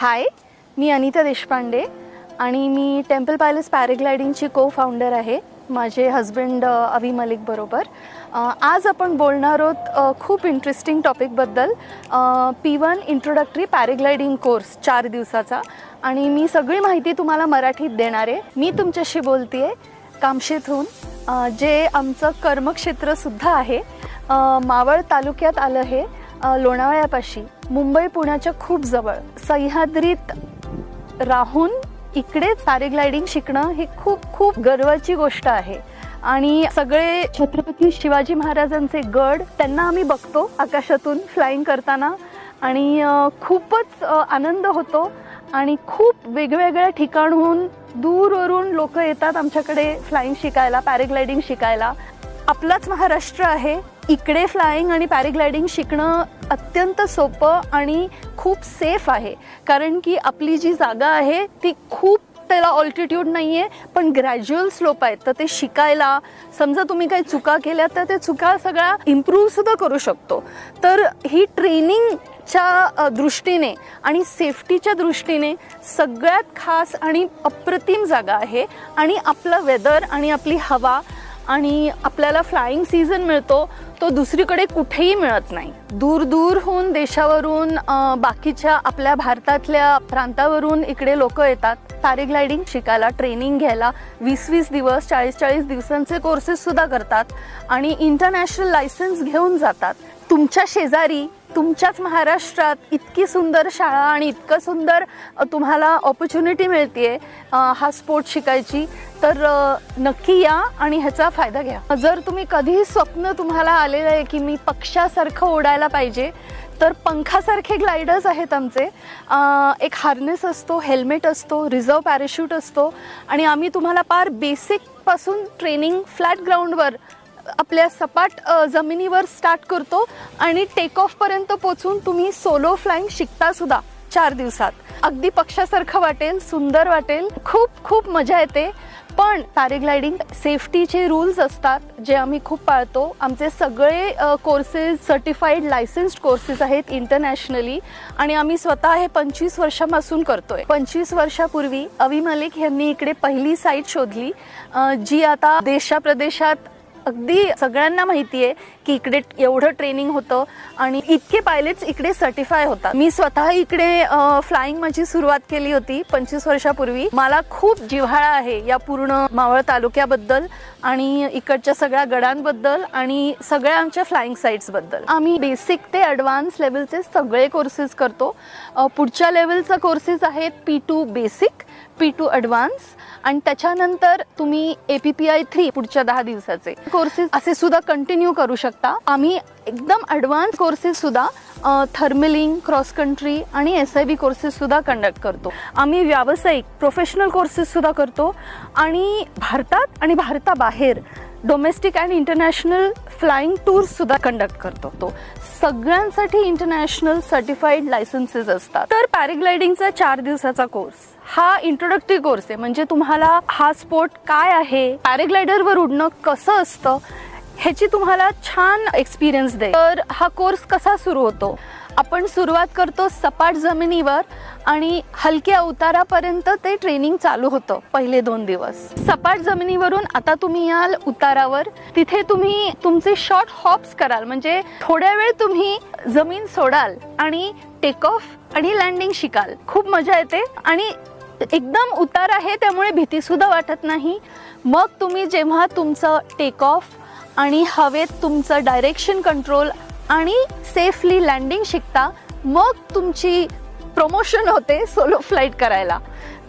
हाय मी अनिता देशपांडे आणि मी temple palace पॅरेग्लायडिंगची को founder आहे माझे हजबंड अवी मलिक बरोबर. आज आपण बोलणार आहोत खूप interesting टॉपिकबद्दल P one introductory paragliding course चार दिवसाचा. आणि मी सगळी माहिती तुम्हाला मराठीत देणार आहे. मी तुमच्याशी बोलते आहे कामशेतहून जे आमचं कर्मक्षेत्रसुद्धा आहे. मावळ तालुक्यात आलं हे. लोणावळ्यापाशी मुंबई पुण्याच्या खूप जवळ सह्याद्रीत राहून इकडे पॅरेग्लायडिंग शिकणं ही खूप खूप गर्वाची गोष्ट आहे. आणि सगळे छत्रपती शिवाजी महाराजांचे गड त्यांना आम्ही बघतो आकाशातून फ्लाईंग करताना. आणि खूपच आनंद होतो. आणि खूप वेगवेगळ्या ठिकाणहून दूरवरून लोक येतात आमच्याकडे फ्लाईंग शिकायला पॅरेग्लायडिंग शिकायला. आपलाच महाराष्ट्र आहे. इकडे फ्लाईंग आणि पॅरेग्लायडिंग शिकणं अत्यंत सोपं आणि खूप सेफ आहे. कारण की आपली जी जागा आहे ती खूप त्याला ऑल्टिट्यूड नाही आहे पण ग्रॅज्युअल स्लोप आहेत. तर ते शिकायला समजा तुम्ही काही चुका केल्या तर ते चुका सगळ्या इम्प्रूव्हसुद्धा करू शकतो. तर ही ट्रेनिंगच्या दृष्टीने आणि सेफ्टीच्या दृष्टीने सगळ्यात खास आणि अप्रतिम जागा आहे. आणि आपलं वेदर आणि आपली हवा आणि आपल्याला फ्लाईंग सीझन मिळतो तो दुसरीकडे कुठेही मिळत नाही. दूर दूरहून देशावरून बाकीच्या आपल्या भारतातल्या प्रांतावरून इकडे लोक येतात. पॅरेग्लायडिंग शिकायला ट्रेनिंग घ्यायला वीस वीस दिवस चाळीस चाळीस दिवसांचे कोर्सेससुद्धा करतात आणि इंटरनॅशनल लायसन्स घेऊन जातात. तुमच्या शेजारी तुमच्याच महाराष्ट्रात इतकी सुंदर शाळा आणि इतकं सुंदर तुम्हाला ऑपॉर्च्युनिटी मिळते हा स्पोर्ट शिकायची तर नक्की या आणि ह्याचा फायदा घ्या. जर तुम्ही कधीही स्वप्न तुम्हाला आलेलं आहे की मी पक्षासारखं ओढायला पाहिजे तर पंखासारखे ग्लायडर्स आहेत आमचे. एक हार्नेस असतो हेल्मेट असतो रिझर्व पॅराशूट असतो आणि आम्ही तुम्हाला पार बेसिकपासून ट्रेनिंग फ्लॅट ग्राउंडवर आपल्या सपाट जमिनीवर स्टार्ट करतो आणि टेक ऑफपर्यंत पोचून तुम्ही सोलो फ्लाईंग शिकतासुद्धा चार दिवसात. अगदी पक्षासारखं वाटेल सुंदर वाटेल खूप खूप मजा येते. पण पॅरेग्लायडिंग सेफ्टीचे रूल्स असतात जे आम्ही खूप पाळतो. आमचे सगळे कोर्सेस सर्टिफाईड लायसन्स्ड कोर्सेस आहेत इंटरनॅशनली आणि आम्ही स्वतः हे पंचवीस वर्षापासून करतोय. पंचवीस वर्षापूर्वी अवी मलिक यांनी इकडे पहिली साईट शोधली जी आता देशाप्रदेशात अगदी सगळ्यांना माहिती आहे की इकडे एवढं ट्रेनिंग होतं आणि इतके पायलट्स इकडे सर्टिफाय होतात. मी स्वतः इकडे फ्लाईंग माझी सुरुवात केली होती पंचवीस वर्षापूर्वी. मला खूप जिव्हाळा आहे या पूर्ण मावळ तालुक्याबद्दल आणि इकडच्या सगळ्या गडांबद्दल आणि सगळ्या आमच्या फ्लाईंग साईट्सबद्दल आम्ही बेसिक ते ॲडव्हान्स लेवलचे सगळे कोर्सेस करतो. पुढच्या लेवलचा कोर्सेस आहेत P two basic P two advance आणि त्याच्यानंतर तुम्ही A P P I three पुढच्या दहा दिवसाचे. कोर्सेस असे सुद्धा कंटिन्यू करू शकता. आम्ही एकदम ॲडव्हान्स कोर्सेससुद्धा थर्मलिंग क्रॉस कंट्री आणि एस आय बी कोर्सेससुद्धा कंडक्ट करतो. आम्ही व्यावसायिक प्रोफेशनल कोर्सेससुद्धा करतो. आणि भारतात आणि भारताबाहेर डोमेस्टिक अँड इंटरनॅशनल फ्लाईंग टूर्ससुद्धा कंडक्ट करतो. तो सगळ्यांसाठी इंटरनॅशनल सर्टिफाईड लायसन्सेस असतात. तर पॅरेग्लायडिंगचा चार दिवसाचा कोर्स हा इंट्रोडक्टरी कोर्स आहे. म्हणजे तुम्हाला हा स्पोर्ट काय आहे? पॅरेग्लायडरवर उडणं कसं असतं? ह्याची तुम्हाला छान एक्सपिरियन्स दे तर हा कोर्स कसा सुरू होतो? आपण सुरुवात करतो सपाट जमिनीवर आणि हलक्या उतारापर्यंत ते ट्रेनिंग चालू होतं पहिले दोन दिवस. सपाट जमिनीवरून आता तुम्ही याल उतारावर. तिथे तुम्ही तुमचे शॉर्ट हॉप्स कराल म्हणजे थोड्या वेळ तुम्ही जमीन सोडाल आणि टेक ऑफ आणि लँडिंग शिकाल. खूप मजा येते आणि एकदम उतार आहे त्यामुळे भीतीसुद्धा वाटत नाही. मग तुम्ही जेव्हा तुमचं टेक ऑफ आणि हवेत तुमचं डायरेक्शन कंट्रोल आणि सेफली लँडिंग शिकता मग तुमची प्रमोशन होते सोलो फ्लाईट करायला.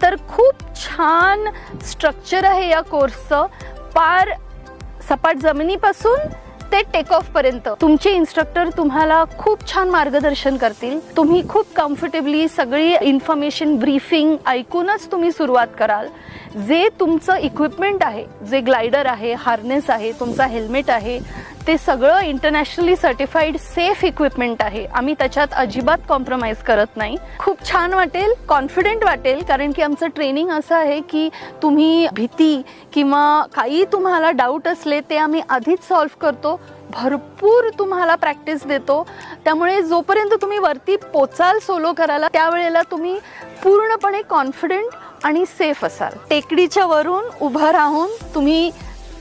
तर खूप छान स्ट्रक्चर आहे या कोर्सचं पार सपाट जमिनीपासून ते टेक ऑफ पर्यंत. तुमचे इन्स्ट्रक्टर तुम्हाला खूप छान मार्गदर्शन करतील. तुम्ही खूप कम्फर्टेबली सगळी इन्फॉर्मेशन ब्रीफिंग ऐकूनच तुम्ही सुरुवात कराल. जे तुमचं इक्विपमेंट आहे जे ग्लायडर आहे हार्नेस आहे तुमचा हेल्मेट आहे ते सगळं इंटरनॅशनली सर्टिफाईड सेफ इक्विपमेंट आहे. आम्ही त्याच्यात अजिबात कॉम्प्रोमाइज करत नाही. खूप छान वाटेल कॉन्फिडेंट वाटेल कारण की आमचं ट्रेनिंग असं आहे की तुम्ही भीती किंवा काही तुम्हाला डाऊट असले ते आम्ही आधीच सॉल्व्ह करतो. भरपूर तुम्हाला प्रॅक्टिस देतो. त्यामुळे जोपर्यंत तुम्ही वरती पोचाल सोलो करायला त्यावेळेला तुम्ही पूर्णपणे कॉन्फिडंट आणि सेफ असाल. टेकडीच्या वरून उभं राहून तुम्ही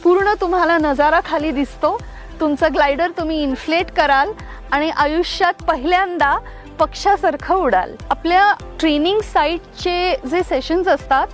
पूर्ण तुम्हाला नजारा खाली दिसतो. तुमचं ग्लायडर तुम्ही इन्फ्लेट कराल आणि आयुष्यात पहिल्यांदा पक्षासारखं उडाल. आपल्या ट्रेनिंग साईटचे जे सेशन्स असतात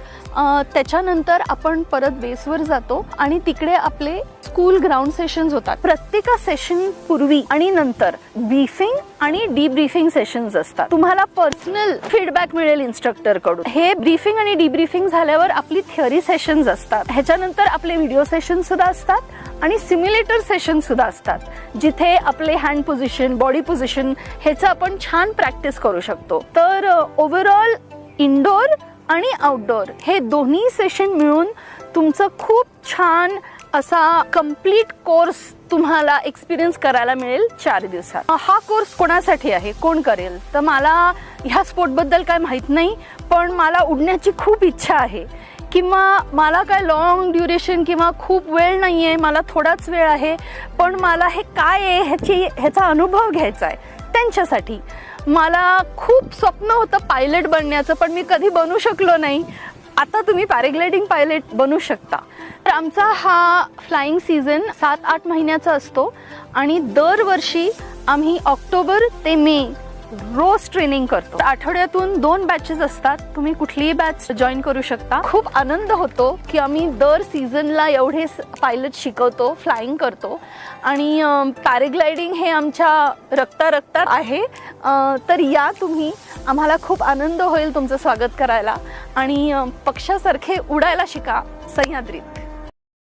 त्याच्यानंतर आपण परत बेसवर जातो आणि तिकडे आपले स्कूल ग्राउंड सेशन्स होतात. प्रत्येका सेशन पूर्वी आणि नंतर ब्रीफिंग आणि डीब्रीफिंग सेशन्स असतात. तुम्हाला पर्सनल फीडबॅक मिळेल इन्स्ट्रक्टरकडून हे ब्रीफिंग आणि डीब्रीफिंग झाल्यावर आपली थिअरी सेशन्स असतात. ह्याच्यानंतर आपले व्हिडिओ सेशन सुद्धा असतात. आणि सिम्युलेटर सेशन सुद्धा असतात जिथे आपले हँड पोझिशन बॉडी पोझिशन ह्याचं आपण छान प्रॅक्टिस करू शकतो. तर ओव्हरऑल इनडोअर आणि आउटडोअर हे दोन्ही सेशन मिळून तुमचं खूप छान असा कंप्लीट कोर्स तुम्हाला एक्सपिरियन्स करायला मिळेल चार दिवसात. हा कोर्स कोणासाठी आहे? कोण करेल? तर मला ह्या स्पोर्टबद्दल काय माहीत नाही पण मला उडण्याची खूप इच्छा आहे. किंवा मला काय लॉंग ड्युरेशन किंवा खूप वेळ नाही आहे मला थोडाच वेळ आहे पण मला हे काय आहे ह्याची ह्याचा अनुभव घ्यायचा आहे त्यांच्यासाठी. मला खूप स्वप्न होतं पायलट बनण्याचं पण मी कधी बनू शकलो नाही. आता तुम्ही पॅराग्लायडिंग पायलट बनू शकता. तर आमचा हा फ्लाईंग सीझन सात आठ महिन्याचा असतो आणि दरवर्षी आम्ही ऑक्टोबर ते मे रोज ट्रेनिंग करतो. आठवड्यातून दोन बॅचेस असतात. तुम्ही कुठलीही बॅच जॉईन करू शकता. खूप आनंद होतो की आम्ही दर सीझनला एवढे पायलट शिकवतो फ्लाईंग करतो. आणि पॅरेग्लायडिंग हे आमच्या रक्ता रक्तात आहे तर या तुम्ही. आम्हाला खूप आनंद होईल तुमचं स्वागत करायला. आणि पक्षासारखे उडायला शिका सह्याद्रीत.